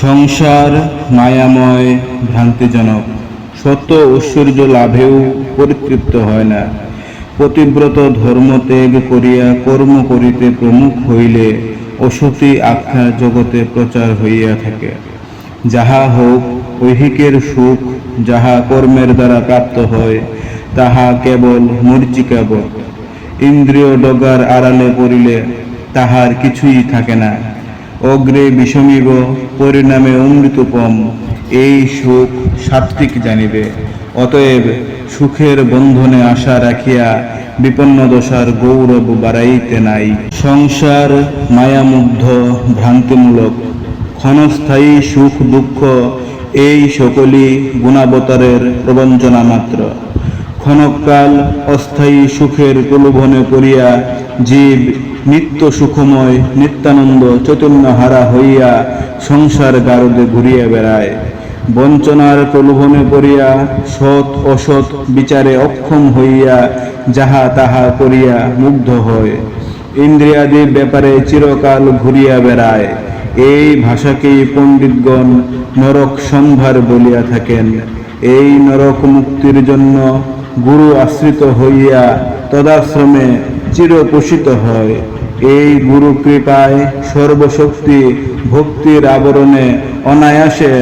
সংসার মায়াময় ভ্রান্তিজনক। সত্য ঐশ্বর্য লাভেও পরিতৃপ্ত হয় না। পতিব্রত ধর্মত্যাগ করিয়া কর্ম করিতে প্রমুখ হইলে অসতি আখ্যা জগতে প্রচার হইয়া থাকে। যাহা হোক ঐহিকের সুখ, যাহা কর্মের দ্বারা প্রাপ্ত হয়, তাহা কেবল মরিচিকাবৎ ইন্দ্রিয় ডগার আড়ালে পড়িলে তাহার কিছুই থাকে না। অগ্রে বিষমিব, পরিণামে অমৃতপম, এই সুখ সাত্বিক জানিবে। অতএব সুখের বন্ধনে আশা রাখিয়া বিপন্ন দশার গৌরব বাড়াইতে নাই। সংসার মায়ামুগ্ধ, ভ্রান্তিমূলক, ক্ষণস্থায়ী সুখ দুঃখ, এই সকলই গুণাবতারের প্রবঞ্চনা মাত্র। ক্ষণকাল অস্থায়ী সুখের প্রলোভনে পড়িয়া জীব নিত্য সুখময়, নিত্যানন্দ চৈতন্য হারা হইয়া সংসার গারদে ঘুরিয়া বেড়ায়। বঞ্চনার প্রলোভনে পড়িয়া সৎ অসৎ বিচারে অক্ষম হইয়া যাহা তাহা করিয়া মুগ্ধ হয়। ইন্দ্রিয়াদির ব্যাপারে চিরকাল ঘুরিয়া বেড়ায়। এই ভাষাকেই পণ্ডিতগণ নরক সম্ভার বলিয়া থাকেন। এই নরক মুক্তির জন্য গুরু আশ্রিত হইয়া তদাশ্রমে চিরপোষিত হয়। এই গুরু কৃপায় সর্বশক্তি ভক্তির আবরণে অনায়াসে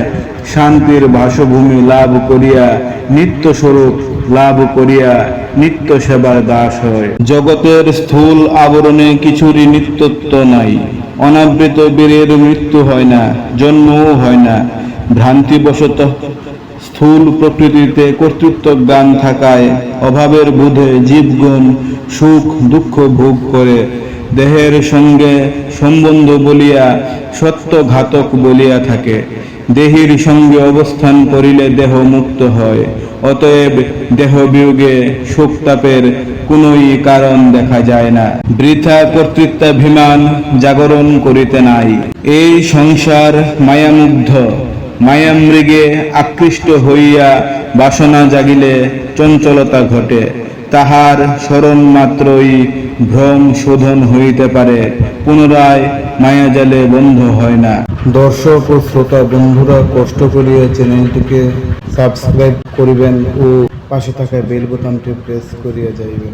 শান্তির বাসভূমি লাভ করিয়া নিত্য স্বরূপ লাভ করিয়া নিত্য সেবার দাস হয়। জগতের স্থূল আবরণে কিছুরই নিত্যত্ব নাই। অনাবৃত বীরের মৃত্যু হয় না, জন্মও হয় না। ভ্রান্তিবশত স্থূল প্রকৃতিতে কর্তৃত্ব জ্ঞান থাকায় অভাবের বোধে জীবগণ সুখ দুঃখ ভোগ করে দেহের সঙ্গে সম্বন্ধ বলিয়া সত্য ঘাতক বলিয়া থাকে। দেহের সঙ্গে অবস্থান করিলে দেহ মুক্ত হয়। অতএব দেহ বিয়োগে শোকতাপের কোনই কারণ দেখা যায় না। বৃথা কর্তৃত্বাভিমান জাগরণ করিতে নাই। এই সংসার মায়ামুগ্ধ। মায়ামৃগে আকৃষ্ট হইয়া বাসনা জাগিলে চঞ্চলতা ঘটে। তাহার স্মরণ মাত্রই ভ্রম শোধন হইতে পারে, পুনরায় মায়াজালে বন্ধ হয় না। দর্শক ও শ্রোতা বন্ধুরা, কষ্ট করিয়া চ্যানেলটিকে সাবস্ক্রাইব করিবেন ও পাশে থাকা বেল বোতামটি প্রেস করিয়া যাইবেন।